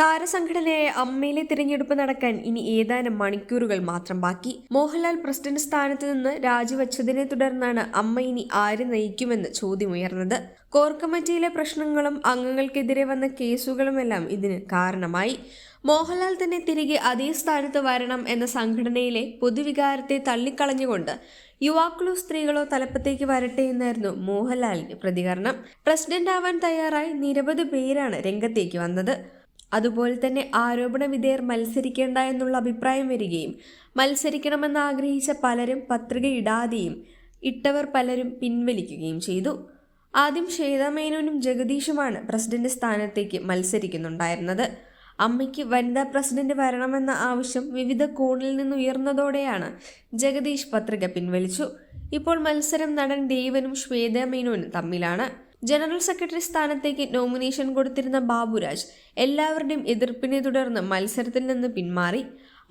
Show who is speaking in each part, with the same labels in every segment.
Speaker 1: താരസംഘടനയായ അമ്മയിലെ തിരഞ്ഞെടുപ്പ് നടക്കാൻ ഇനി ഏതാനും മണിക്കൂറുകൾ മാത്രം ബാക്കി. മോഹൻലാൽ പ്രസിഡന്റ് സ്ഥാനത്ത് നിന്ന് രാജിവെച്ചതിനെ തുടർന്നാണ് അമ്മ ഇനി ആര് നയിക്കുമെന്ന് ചോദ്യമുയർന്നത്. കോർ കമ്മിറ്റിയിലെ പ്രശ്നങ്ങളും അംഗങ്ങൾക്കെതിരെ വന്ന കേസുകളുമെല്ലാം ഇതിന് കാരണമായി. മോഹൻലാൽ തന്നെ തിരികെ അതേ സ്ഥാനത്ത് വരണം എന്ന സംഘടനയിലെ പൊതുവികാരത്തെ തള്ളിക്കളഞ്ഞുകൊണ്ട് യുവാക്കളോ സ്ത്രീകളോ തലപ്പത്തേക്ക് വരട്ടെ എന്നായിരുന്നു മോഹൻലാലിന്റെ പ്രതികരണം. പ്രസിഡന്റ് ആവാൻ തയ്യാറായി നിരവധി പേരാണ് രംഗത്തേക്ക് വന്നത്. അതുപോലെ തന്നെ ആരോപണ വിധേയർ മത്സരിക്കേണ്ട എന്നുള്ള അഭിപ്രായം വരികയും മത്സരിക്കണമെന്ന് ആഗ്രഹിച്ച പലരും പത്രിക ഇടാതെയും ഇട്ടവർ പലരും പിൻവലിക്കുകയും ചെയ്തു. ആദ്യം ശ്വേത ജഗദീഷുമാണ് പ്രസിഡന്റ് സ്ഥാനത്തേക്ക് മത്സരിക്കുന്നുണ്ടായിരുന്നത്. അമ്മയ്ക്ക് വനിതാ പ്രസിഡന്റ് വരണമെന്ന ആവശ്യം വിവിധ കോണിൽ നിന്ന് ഉയർന്നതോടെയാണ് ജഗദീഷ് പത്രിക പിൻവലിച്ചു. ഇപ്പോൾ മത്സരം നടൻ ദേവനും ശ്വേത മേനോനും തമ്മിലാണ്. ജനറൽ സെക്രട്ടറി സ്ഥാനത്തേക്ക് നോമിനേഷൻ കൊടുത്തിരുന്ന ബാബുരാജ് എല്ലാവരുടെയും എതിർപ്പിനെ തുടർന്ന് മത്സരത്തിൽ നിന്ന് പിന്മാറി.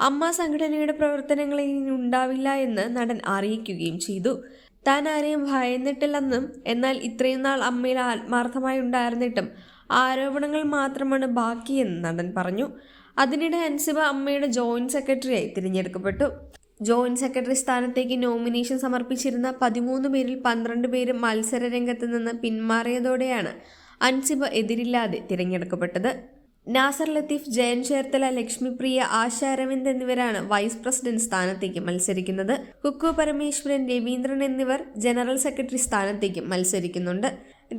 Speaker 1: അമ്മ സംഘടനയുടെ പ്രവർത്തനങ്ങളിൽ ഇനി ഉണ്ടാവില്ല എന്ന് നടൻ അറിയിക്കുകയും ചെയ്തു. താൻ ആരെയും ഭയന്നിട്ടില്ലെന്നും എന്നാൽ ഇത്രയും നാൾ അമ്മയിൽ ആത്മാർത്ഥമായി ഉണ്ടായിരുന്നിട്ടും ആരോപണങ്ങൾ മാത്രമാണ് ബാക്കിയെന്ന് നടൻ പറഞ്ഞു. അതിനിടെ അൻസിബ അമ്മയുടെ ജോയിന്റ് സെക്രട്ടറിയായി തിരഞ്ഞെടുക്കപ്പെട്ടു. ജോയിന്റ് സെക്രട്ടറി സ്ഥാനത്തേക്ക് നോമിനേഷൻ സമർപ്പിച്ചിരുന്ന പതിമൂന്ന് പേരിൽ പന്ത്രണ്ട് പേര് മത്സര രംഗത്ത് നിന്ന് പിന്മാറിയതോടെയാണ് അൻസിബ എതിരില്ലാതെ തിരഞ്ഞെടുക്കപ്പെട്ടത്. നാസർ ലത്തീഫ് ജയൻ ചേർത്തല ലക്ഷ്മിപ്രിയ ആശ അരവിന്ദ് എന്നിവരാണ് വൈസ് പ്രസിഡന്റ് സ്ഥാനത്തേക്ക് മത്സരിക്കുന്നത്. കുക്കു പരമേശ്വരൻ രവീന്ദ്രൻ എന്നിവർ ജനറൽ സെക്രട്ടറി സ്ഥാനത്തേക്ക് മത്സരിക്കുന്നുണ്ട്.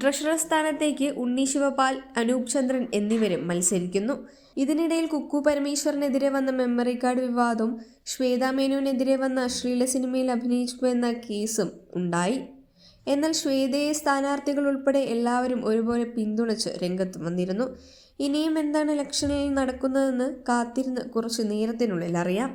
Speaker 1: ട്രഷറർ സ്ഥാനത്തേക്ക് ഉണ്ണി ശിവപാൽ അനൂപ് ചന്ദ്രൻ എന്നിവരും മത്സരിക്കുന്നു. ഇതിനിടയിൽ കുക്കു പരമേശ്വരനെതിരെ വന്ന മെമ്മറി കാർഡ് വിവാദവും ശ്വേതാ വന്ന അശ്ലീല സിനിമയിൽ അഭിനയിച്ചു എന്ന കേസും ഉണ്ടായി. എന്നാൽ ശ്വേതയെ സ്ഥാനാർത്ഥികൾ ഉൾപ്പെടെ എല്ലാവരും ഒരുപോലെ പിന്തുണച്ച് രംഗത്ത് വന്നിരുന്നു. ഇനിയും എന്താണ് ഇലക്ഷനിൽ നടക്കുന്നതെന്ന് കാത്തിരുന്ന് കുറച്ച് നേരത്തിനുള്ളിൽ അറിയാം.